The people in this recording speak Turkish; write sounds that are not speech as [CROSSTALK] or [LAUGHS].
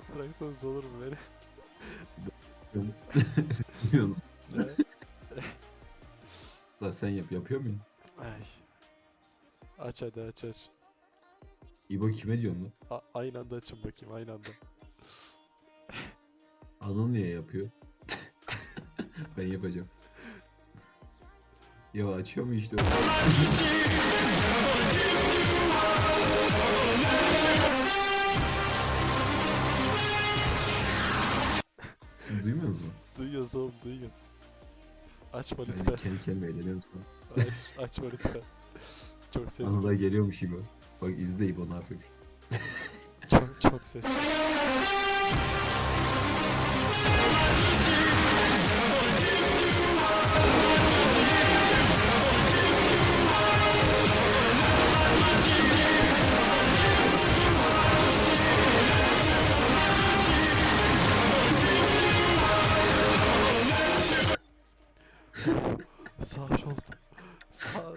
Rahat bıraksanız olur mu beni? Ne? [LAUGHS] Lan sen yap yapıyor muyum? Ay. Aç hadi aç aç. İbo kime diyorsun lan? A- aynı anda açın bakayım aynı anda. [LAUGHS] Anıl niye yapıyor? [LAUGHS] ben yapacağım. Ya açıyor mu işte? Siz musunuz? Duyuyoruz oğlum duyuyoruz. Açma Ben lütfen. de kendi kendime eğleniyorum sana. Aç, açma lütfen. Çok ses. Anıl'a geliyormuş İbo. Bak izle İbo ne yapıyormuş. Çok çok ses. Sağ oldum. Sağ ol.